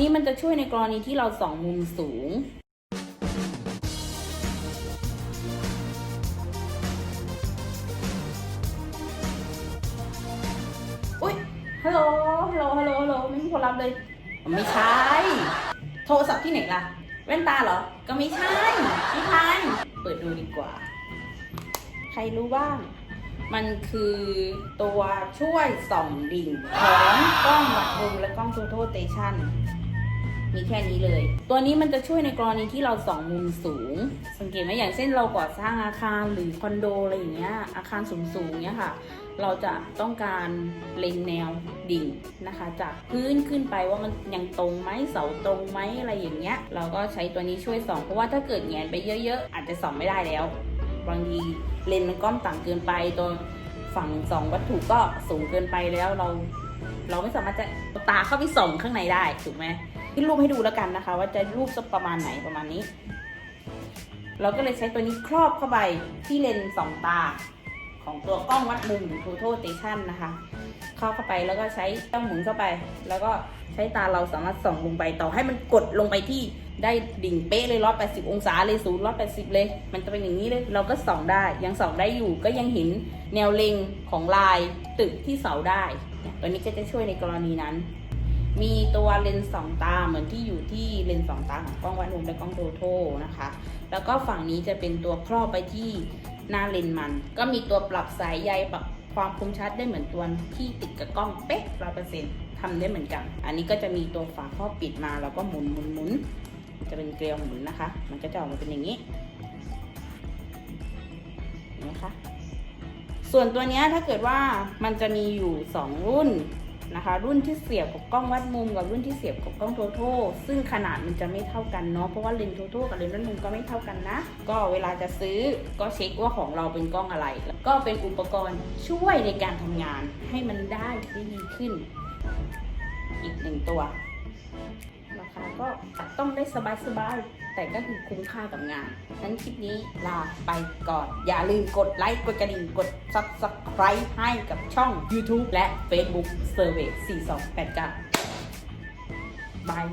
นี้มันจะช่วยในกรณีที่เราส่องมุมสูง อุ้ยฮัลโหล ฮัลโหล ฮัลโหล ฮัลโหล ไม่มีคนรับเลย ไม่ใช่ โทรศัพท์ที่ไหนล่ะ แว่นตาเหรอ ก็ไม่ใช่ไม่ทันเปิดดูดีกว่า ใครรู้บ้าง มันคือตัวช่วยส่องดิ่งของกล้องวัดมุมและกล้องโทโทเตชัน มีแค่นี้เลย ตัวนี้มันจะช่วยในกรณีที่เราสองมุมสูง สังเกตไหมอย่างเช่นเราก่อสร้างอาคารหรือคอนโดอะไรอย่างเงี้ยอาคารสูงๆเนี้ยค่ะ เราจะต้องการเล็งแนวดิ่งนะคะ จากพื้นขึ้นไปว่ามันยังตรงไหมเสาตรงไหมอะไรอย่างเงี้ย เราก็ใช้ตัวนี้ช่วยส่องเพราะว่าถ้าเกิดแงนไปเยอะๆ อาจจะส่องไม่ได้แล้วบางทีเลนมันก้อมต่ำเกินไปตัวฝั่งสองวัตถุก็สูงเกินไปแล้วเรา เราไม่สามารถจะตาเข้าไปส่องข้างในได้ถูกไหม ขึ้นรูปให้ดูแล้วกันนะคะ ว่าจะรูปสักประมาณไหนประมาณนี้ เราก็เลยใช้ตัวนี้ครอบเข้าไปที่เลนส์สองตา ของตัวกล้องวัดมุมหรือ Total Station นะคะเข้าเข้าไปแล้วก็ใช้ต้องหมุนเข้าไป แล้วก็ใช้ตาเราสามารถส่องลงไปต่อให้มันกดลงไปที่ได้ดิ่งเป๊ะเลยร้อยแปดสิบองศาเลยศูนย์ร้อยแปดสิบเลย มันจะเป็นอย่างนี้เลย เราก็ส่องได้ ยังส่องได้อยู่ ก็ยังเห็นแนวเล็งของลายตึกที่เสาได้ ตัวนี้ก็จะช่วยในกรณีนั้น มีตัวเลนส์สองตาเหมือนที่อยู่ที่เลนส์สองตาของกล้องวัดมุมและกล้องโทโทนะคะ แล้วก็ฝั่งนี้จะเป็นตัวครอบไปที่หน้าเลนส์มัน ก็มีตัวปรับสายใยปรับความคมชัดได้เหมือนตัวที่ติดกับกล้องเป๊ะร้อยเปอร์เซ็นต์ทำได้เหมือนกัน อันนี้ก็จะมีตัวฝาครอบปิดมาแล้วก็หมุนหมุนหมุนจะเป็นเกลียวหมุนนะคะ มันก็จะออกมาเป็นอย่างนี้เห็นไหมคะส่วนตัวเนี้ยถ้าเกิดว่ามันจะมีอยู่ 2 รุ่น นะคะ รุ่นที่เสียบกับกล้องวัดมุมกับรุ่นที่เสียบกับกล้องโทโทซึ่งขนาดมันจะไม่เท่ากันเนาะเพราะว่าเลนส์โทโทกับเลนส์วัดมุมก็ไม่เท่ากันนะ ก็เวลาจะซื้อก็เช็คว่าของเราเป็นกล้องอะไร แล้วก็เป็นอุปกรณ์ช่วยในการทำงานให้มันได้ดีขึ้น อีกหนึ่งตัว ก็ต้องได้สบายๆ แต่ก็คือคุ้มค่ากับงานนั้นคลิปนี้ลาไปก่อน อย่าลืมกดไลค์กดกระดิ่งกด subscribe ให้กับช่อง YouTube และ Facebook Survey 4289บาย